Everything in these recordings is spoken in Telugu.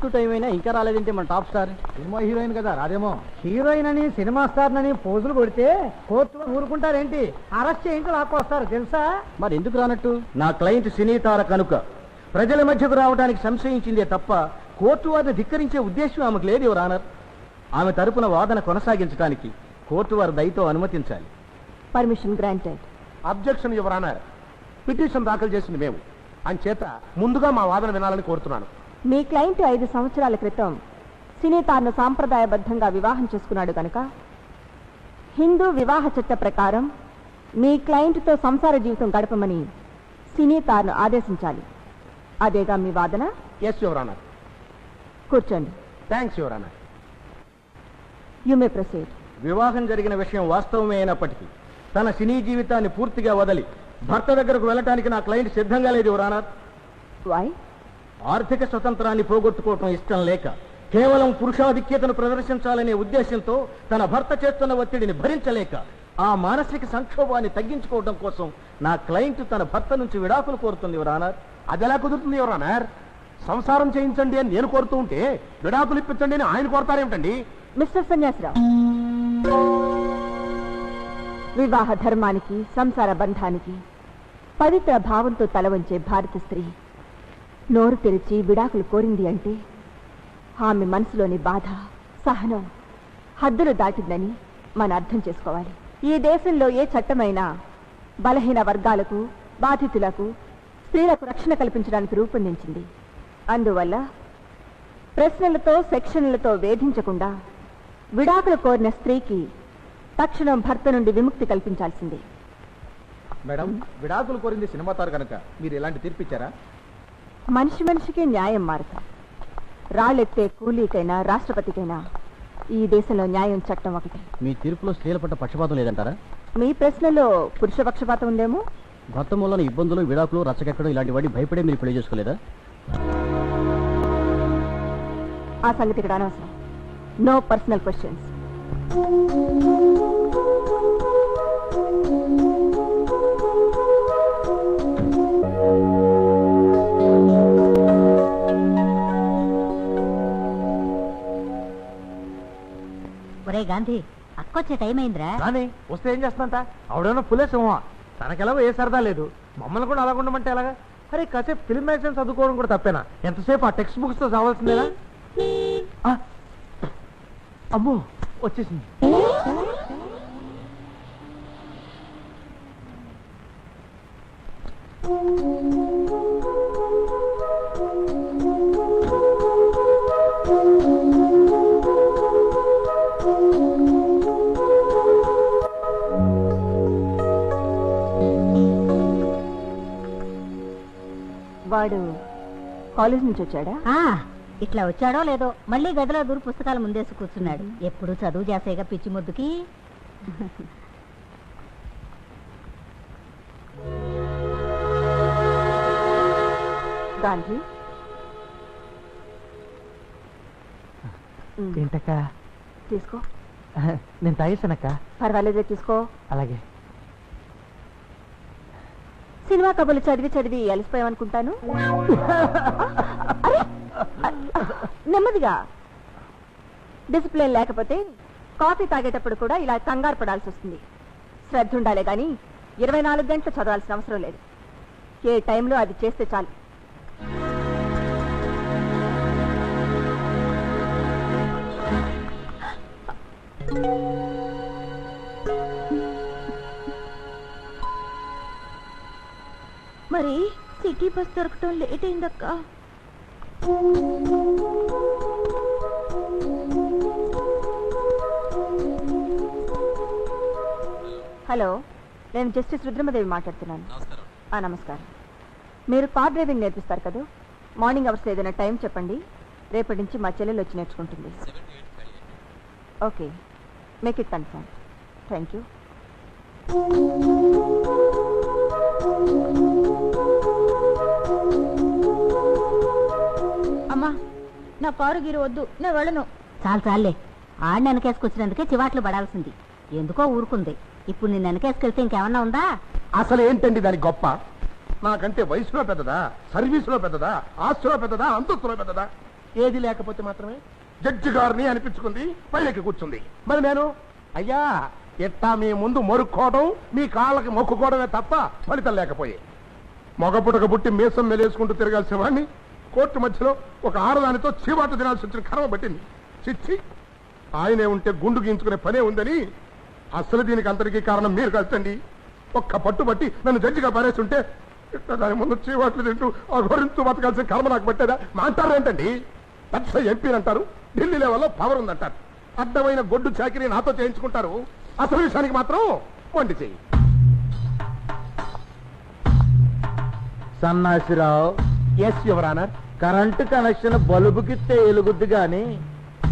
కోర్టు టైం అయినా ఇంకా రాలేదంటే మన టాప్ స్టార్. సినిమా హీరోయిన్ కదా రాదేమో హీరోయిన్ అని సినిమా స్టార్ అని పోజులు కొడితే కోర్టులో ఊరుకుంటారేంటి? అరెస్ట్ చేయించి లాక్కొస్తారు తెలుసా? మరి ఎందుకు రానట్టు? నా క్లయింట్ సినీతార కనుక ప్రజల మధ్యకు రావడానికి సంశయించిందే తప్ప కోర్టు వారిని ధిక్కరించే ఉద్దేశం ఆమెకు లేదు యువర్ ఆనర్. ఆమె తరపున వాదన కొనసాగించడానికి కోర్టు వారి దయతో అనుమతించాలి. Permission granted. Objection your honour petition దాఖలు చేసింది మేము. అంచేత ముందుగా మా వాదన వినాలని కోరుతున్నాను. మీ క్లయింట్ ఐదు సంవత్సరాల క్రితం సినీ తాను సాంప్రదాయబద్ధంగా వివాహం చేసుకున్నాడు కనుక హిందూ వివాహ చట్ట ప్రకారం మీ క్లయింట్తో సంసార జీవితం గడపమని సినీ తాను ఆదేశించాలి. అదేగా మీ వాదన? ఎస్ యువరానర్ కూర్చోండి. Thanks your honour you may proceed వివాహం జరిగిన విషయం వాస్తవమే అయినప్పటికీ తన సినీ జీవితాన్ని పూర్తిగా వదలి భర్త దగ్గరకు వెళ్ళటానికి నా క్లయింట్ సిద్ధంగా లేదు యువర్ ఆనర్ వై ఆర్థిక స్వతంత్రాన్ని పోగొట్టుకోవటం ఇష్టం లేక కేవలం పురుషాధిక్యతను ప్రదర్శించాలనే ఉద్దేశంతో తన భర్త చేస్తున్న ఒత్తిడిని భరించలేక ఆ మానసిక సంక్షోభాన్ని తగ్గించుకోవడం కోసం నా క్లయింట్ తన భర్త నుంచి విడాకులు కోరుతుంది యువరానర్ అది ఎలా కుదురుతుంది యువరానర్ సంసారం చేయించండి అని నేను కోరుతూ ఉంటే విడాకులు ఇప్పించండి అని ఆయన కోరతారేమిటండి? మిస్టర్ సన్యాసిరావు వివాహ ధర్మానికి సంసార బంధానికి పవిత్ర భావంతో తలవంచే భారత స్త్రీ నోరు తెరిచి విడాకులు కోరింది అంటే ఆమె మనసులోని బాధ సహనం హద్దులు దాటిందని మనం అర్థం చేసుకోవాలి. ఈ దేశంలో ఏ చట్టమైనా బలహీన వర్గాలకు బాధితులకు స్త్రీలకు రక్షణ కల్పించడానికి రూపొందించింది. అందువల్ల ప్రశ్నలతో సెక్షన్లతో వేధించకుండా విడాకులు కోరిన స్త్రీకి తక్షణం భర్త నుండి విముక్తి కల్పించాల్సిందే. మేడం విడాకులు కోరింది సినిమా తారు కనుక మీరు ఇలాంటి తీర్పిచ్చారా మనిషి మనిషికి న్యాయం మారుతా. రాళ్ళెత్తే కూలీకైనా రాష్ట్రపతికైనా ఈ దేశంలో న్యాయం చట్టం ఒకటి. మీ తీర్పులో స్త్రీల పట్ల పక్షపాతం లేదంటారా? మీ ప్రశ్నలో పురుష పక్షపాతం ఉందేమో? భర్త మూలన ఇబ్బందులు విడాకులు రచ్చకెక్కడం ఇలాంటి వాడి భయపడే మీరు పెళ్ళి చేసుకోలేదా? ఆ సంగతి ఇక్కడ అనవసరం. నో పర్సనల్ క్వశ్చన్స్ గాంధీ అక్కొచ్చే టైం అయిందిరా. కానీ వస్తే ఏం చేస్తాంట ఆవిడేమో పులే సింహ తనకెలాగో ఏ సరదా లేదు. మమ్మల్ని కూడా అలాగ ఉండమంటే ఎలాగా? అరే కాసేపు ఫిల్మ్ మ్యాగజైన్ చదువుకోవడం కూడా తప్పేనా? ఎంతసేపు ఆ టెక్స్ట్ బుక్స్తో చావాల్సిందేనా? ఆ, అమ్మో వచ్చేసింది. వాడు కాలేజ్ నుంచి వచ్చాడా? ఆ, ఇట్లా వచ్చాడో లేదో మళ్ళీ గదిలో దూరు పుస్తకాలు ముందేసి కూర్చున్నాడు. ఎప్పుడు చదువు చేసేగా పిచ్చి ముద్దుకి? గాంధీ? ఉమ్, ఏంటక్క? తీసుకో. నేను తాగేసానక్క పర్వాలేదే తీసుకో. అలాగే. సినిమా కబుర్లు చదివి చదివి అలసిపోయామనుకుంటాను నెమ్మదిగా. డిసిప్లిన్ లేకపోతే కాఫీ తాగేటప్పుడు కూడా ఇలా కంగారు పడాల్సి వస్తుంది. శ్రద్ధ ఉండాలి కానీ ఇరవై నాలుగు గంటలు చదవాల్సిన అవసరం లేదు. ఏ టైంలో అది చేస్తే చాలు. మరి? సిటీ బస్ దొరకటం లేట్ అయిందక్క. హలో నేను జస్టిస్ రుద్రమదేవి మాట్లాడుతున్నాను. నమస్కారం. మీరు కార్ డ్రైవింగ్ నేర్పిస్తారు కదా? మార్నింగ్ అవర్స్ ఏదైనా టైం చెప్పండి. రేపటి నుంచి మా చెల్లెలు వచ్చి నేర్చుకుంటుంది. Okay. Make it confirm. Thank you. నా కారు గీరు వద్దు నేను వెళ్ళను. చాలు చాలే ఆడిని వెనకేసుకొచ్చినందుకే చివాట్లు పడాల్సింది. ఎందుకో ఊరుకుంది. ఇప్పుడు నేను వెనకేసుకెళ్తే ఇంకేమన్నా ఉందా? అసలు ఏంటండి దాని గొప్ప? నాకంటే వయసులో పెద్దదా? సర్వీసులో పెద్దదా? ఆస్తిలో పెద్దదా? అంతస్తులో పెద్దదా? ఏది లేకపోతే మాత్రమే జడ్జి గారిని అనిపించుకుంది పైకి కూర్చుంది. మరి నేను? అయ్యా ఎట్టా మీ ముందు మొరుక్కోవడం మీ కాళ్ళకి మొక్కుకోవడమే తప్ప ఫలితం లేకపోయే. మగపుటక పుట్టి మీసం మెలేసుకుంటూ తిరగాల్సిన వాడిని కోర్టు మధ్యలో ఒక ఆడదానితో చీవాటు తినాల్సి వచ్చిన కర్మ పట్టింది. చిచ్చి ఆయనే ఉంటే గుండు గీంచుకునే పనే ఉందని అసలు దీనికి అంతటికీ కారణం మీరు కలుతండి ఒక్క పట్టుబట్టి నన్ను జడ్జిగా పారేస్తుంటే ఇట్లా దాని ముందు చీవాట్లు తింటూ ఆ గొరింతు బతకాల్సిన కర్మ నాకు పట్టేదా? మా అంటారు ఏంటండి? పెద్ద ఎంపీ అంటారు ఢిల్లీ లెవెల్లో పవర్ ఉందంటారు. అడ్డమైన గొడ్డు చాకిరీ నాతో చేయించుకుంటారు. అసలు విషయానికి మాత్రం వండి చెయ్యి. Sannasirao. Yes your honour current connection బల్బుకిస్తే ఎలుగుద్ది గాని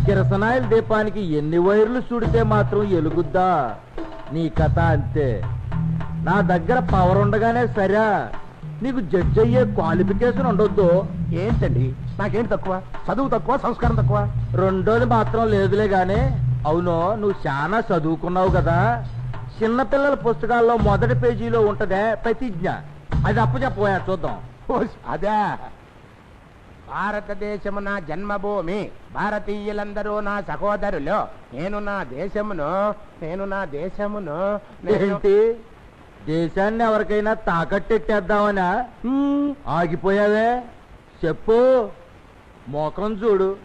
కిరసనాయిల దీపానికి ఎన్ని వైర్లు చుడితే మాత్రం ఎలుగుద్దా? నీ కథ అంతే. నా దగ్గర పవర్ ఉండగానే సరే. నీకు జడ్జి అయ్యే క్వాలిఫికేషన్ ఉండొద్దు. ఏంటండి? నాకేంటి తక్కువ? చదువు తక్కువ సంస్కారం తక్కువ? రెండోది మాత్రం లేదులే గాని. అవును నువ్వు చాలా చదువుకున్నావు కదా. చిన్నపిల్లల పుస్తకాల్లో మొదటి పేజీలో ఉంటదే ప్రతిజ్ఞ. అది అప్పచెప్పబోయా చూద్దాం. ఓస్, అదే. భారతదేశము నా జన్మభూమి. భారతీయులందరూ నా సహోదరులు. నేను నా దేశమును నేను నా దేశమును నేను- ఏంటి? దేశాన్ని ఎవరికైనా తాకట్టెట్టేద్దామనా? ఆగిపోయావే? చెప్పు. మోకం చూడు.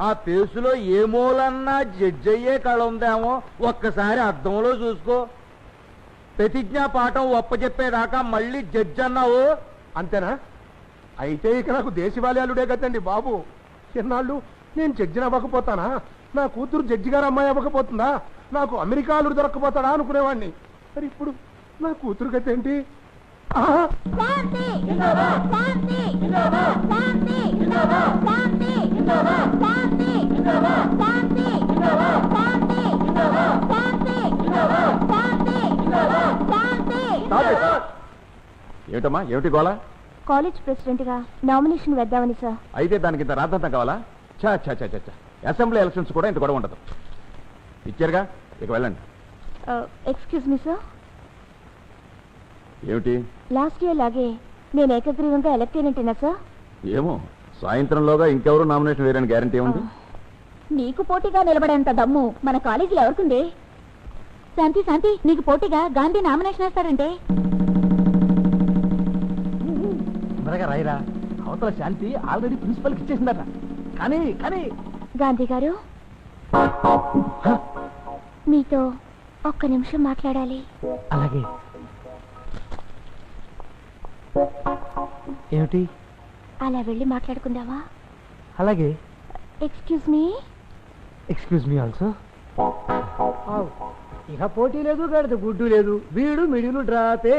ఆ పేసులో ఏ మూలన్నా జడ్జయ్యే కళ ఉందేమో ఒక్కసారి అద్దంలో చూసుకో. ప్రతిజ్ఞా పాఠం ఒప్పచెప్పేదాకా మళ్ళీ జడ్జి అన్నావు అంతేనా? అయితే ఇక నాకు దేశవాలయాలుడే కదండి బాబు. ఎన్నాళ్ళు నేను జడ్జిని అవ్వకపోతానా? నా కూతురు జడ్జి గారు అమ్మాయి అవ్వకపోతుందా? నాకు అమెరికా దొరకపోతాడా దొరక్కపోతాడా అనుకునేవాడిని మరి ఇప్పుడు నా కూతురు కదేంటి ఏమిటమ్మా? ఏమిటి గోళ కాలేజ్ ప్రెసిడెంట్గా నామినేషన్ వేద్దామని సార్. అయితే దానికి ఇంత రాద్దంతం కావాలా? చా చా చా చా. అసెంబ్లీ ఎలక్షన్స్ కూడా ఇంత గొడవ ఉండదు. ఇచ్చారుగా? ఇక వెళ్ళండి. Excuse me sir. ఏమిటి? లాస్ట్ ఇయర్ లాగే నేను ఏకగ్రీవంగా ఎలక్ట్ అయినట్టేనా సార్? ఏమో సాయంత్రంలోగా ఇంకెవరు నామినేషన్ వేయడానికి గ్యారంటీ ఉంది? నీకు పోటీగా నిలబడేంత దమ్ము మన కాలేజీలో ఎవరికుంది? శాంతి శాంతి నీకు పోటీగా గాంధీ నామినేషన్ వేస్తాడంటే? తొందరగా రాయిరా. అవతల శాంతి ఆల్రెడీ ప్రిన్సిపల్కి ఇచ్చేసిందట. కానీ కానీ. గాంధీ గారు మీతో ఒక్క నిమిషం మాట్లాడాలి. అలాగే. ఏమిటి? అలా వెళ్ళి మాట్లాడుకుందామా? అలాగే. Excuse me excuse me also ఇక పోటీ లేదు గడితే గుడ్డు లేదు. వీడు మిడిలు డ్రాపే.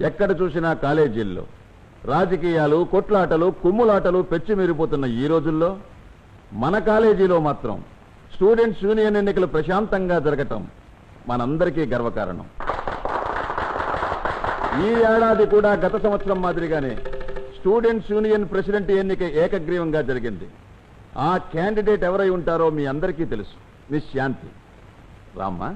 ఎక్కడ చూసినా కాలేజీల్లో. రాజకీయాలు కొట్లాటలు కుమ్ములాటలు పెచ్చిమీరిపోతున్న ఈ రోజుల్లో మన కాలేజీలో మాత్రం స్టూడెంట్స్ యూనియన్ ఎన్నికలు ప్రశాంతంగా జరగటం మనందరికీ గర్వకారణం. ఈ ఏడాది కూడా గత సంవత్సరం మాదిరిగానే స్టూడెంట్స్ యూనియన్ ప్రెసిడెంట్ ఎన్నిక ఏకగ్రీవంగా జరిగింది. ఆ క్యాండిడేట్ ఎవరై ఉంటారో మీ అందరికీ తెలుసు. మిస్ శాంతి రామ్మా.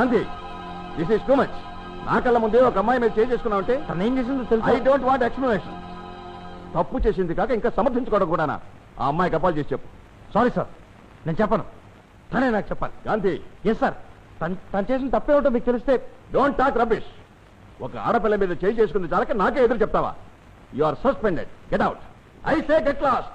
Gandhi this is too much నా కళ్ళ ముందే ఒక అమ్మాయి మీద చేయి చేసుకున్నావు అంటే తను ఏం చేసిందో ఐ తెలుసు డోంట్ వాంట్ ఎక్స్ప్లెనేషన్ తప్పు చేసింది కాక ఇంకా సమర్థించుకోవడం కూడానా? ఆ అమ్మాయికి అపాలు చేసి చెప్పు. సారీ సార్ నేను చెప్పను. తనే నాకు చెప్పాలి. గాంధీ. ఎస్ సార్ తను తను చేసిన తప్పేమిటో మీకు తెలిస్తే డోంట్ టాక్ రబిష్ ఒక ఆడపిల్ల మీద చేయి చేసుకుంది చాలక నాకే ఎదురు చెప్తావా? You are suspended get out I say get last